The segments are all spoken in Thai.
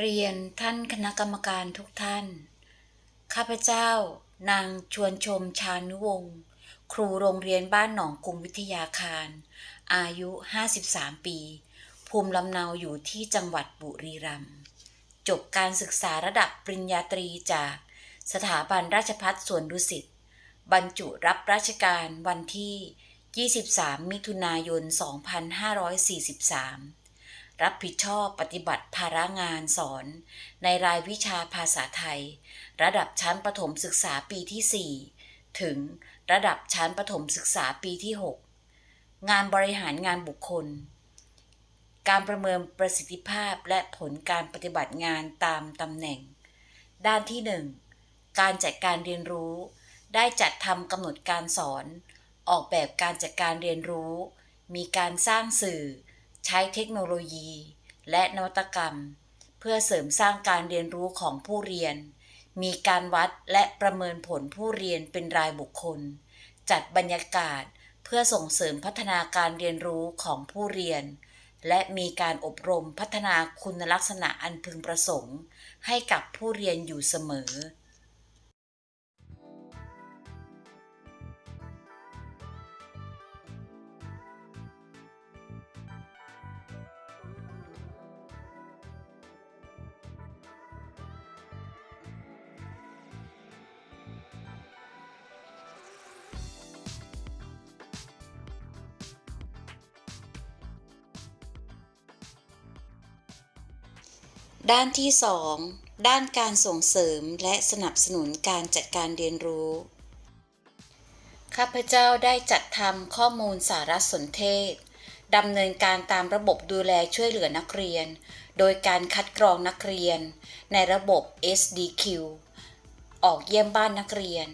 เรียนท่านคณะกรรมการทุกท่าน ข้าพเจ้านางชวนชมชานุวงศ์ครูโรงเรียนบ้านหนองกรุงวิทยาคาร อายุ 53 ปี ภูมิลำเนาอยู่ที่จังหวัดบุรีรัมย์ จบการศึกษาระดับปริญญาตรีจากสถาบันราชภัฏสวนดุสิต บรรจุรับราชการวันที่ 23 มิถุนายน 2543 รับผิดชอบปฏิบัติภาระงานสอน ในรายวิชาภาษาไทย ระดับชั้นประถมศึกษาปีที่ 4 ถึงระดับชั้นประถมศึกษาปีที่ 6 งานบริหารงานบุคคล การประเมินประสิทธิภาพและผลการปฏิบัติงานตามตำแหน่ง ด้านที่ 1 การจัดการเรียนรู้ ได้จัดทำกำหนดการสอน ออกแบบการจัดการเรียนรู้ มีการสร้างสื่อ ใช้เทคโนโลยี และนวัตกรรม เพื่อเสริมสร้างการเรียนรู้ของผู้เรียน มีการวัดและประเมินผลผู้เรียนเป็นรายบุคคล จัดบรรยากาศเพื่อส่งเสริมพัฒนาการเรียนรู้ของผู้เรียน และมีการอบรมพัฒนาคุณลักษณะอันพึงประสงค์ ให้กับผู้เรียนอยู่เสมอ ด้านที่ 2 ด้านการส่งเสริมและสนับสนุนการจัดการเรียนรู้ ข้าพเจ้าได้จัดทำข้อมูลสารสนเทศดำเนินการตามระบบดูแลช่วยเหลือนักเรียน โดยการคัดกรองนักเรียน ในระบบ SDQ ออกเยี่ยมบ้านนักเรียน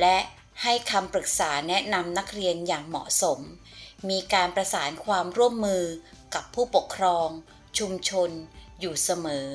และให้คำปรึกษาแนะนำนักเรียนอย่างเหมาะสม มีการประสานความร่วมมือกับผู้ปกครอง ชุมชน อยู่เสมอ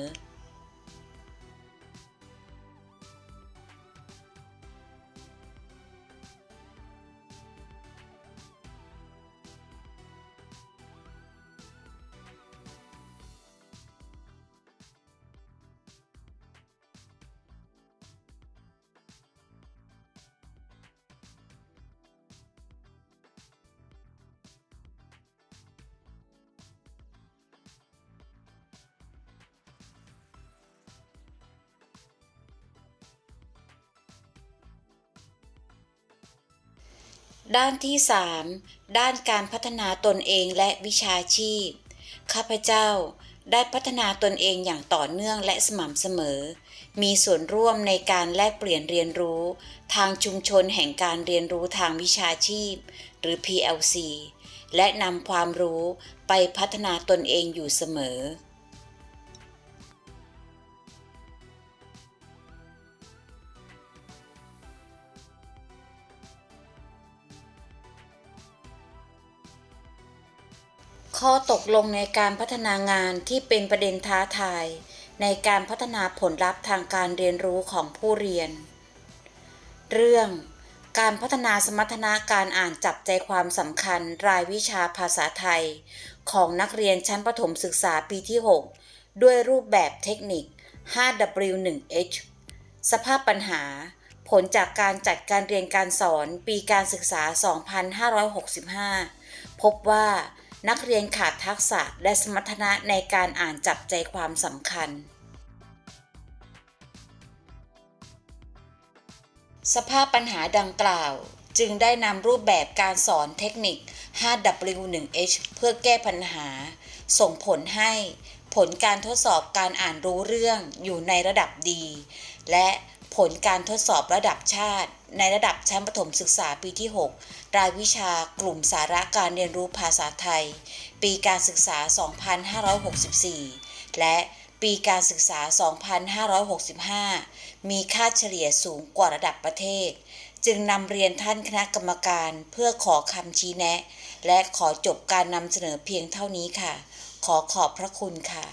ด้านที่ 3 ด้านการพัฒนาตนเองและวิชาชีพ ข้าพเจ้าได้พัฒนาตนเองอย่างต่อเนื่องและสม่ำเสมอ มีส่วนร่วมในการแลกเปลี่ยนเรียนรู้ ทางชุมชนแห่งการเรียนรู้ทางวิชาชีพ หรือ PLC และนำความรู้ไปพัฒนาตนเองอยู่เสมอ ข้อตกลงในการพัฒนางานที่เป็นประเด็นท้าทาย ในการพัฒนาผลลัพธ์ทางการเรียนรู้ของผู้เรียน เรื่องการพัฒนาสมรรถนะการอ่านจับใจความสำคัญรายวิชาภาษาไทย ของนักเรียนชั้นประถมศึกษาปีที่ 6 ด้วยรูปแบบเทคนิค 5W1H สภาพปัญหา ผลจากการจัดการเรียนการสอนปีการศึกษา 2565 พบว่า นักเรียนขาดทักษะและสมรรถนะในการอ่านจับใจความสำคัญ สภาพปัญหาดังกล่าว จึงได้นำรูปแบบการสอนเทคนิค 5W1H เพื่อแก้ปัญหา ส่งผลให้ผลการทดสอบการอ่านรู้เรื่องอยู่ในระดับดี และผลการทดสอบระดับชาติ ในระดับชั้นประถมศึกษาปีที่ 6 รายวิชากลุ่มสาระการเรียนรู้ภาษาไทย ปีการศึกษา 2564 และปีการศึกษา 2565 มีค่าเฉลี่ยสูงกว่าระดับประเทศ จึงนำเรียนท่านคณะกรรมการเพื่อขอคำชี้แนะ และขอจบการนำเสนอเพียงเท่านี้ค่ะ ขอขอบพระคุณค่ะ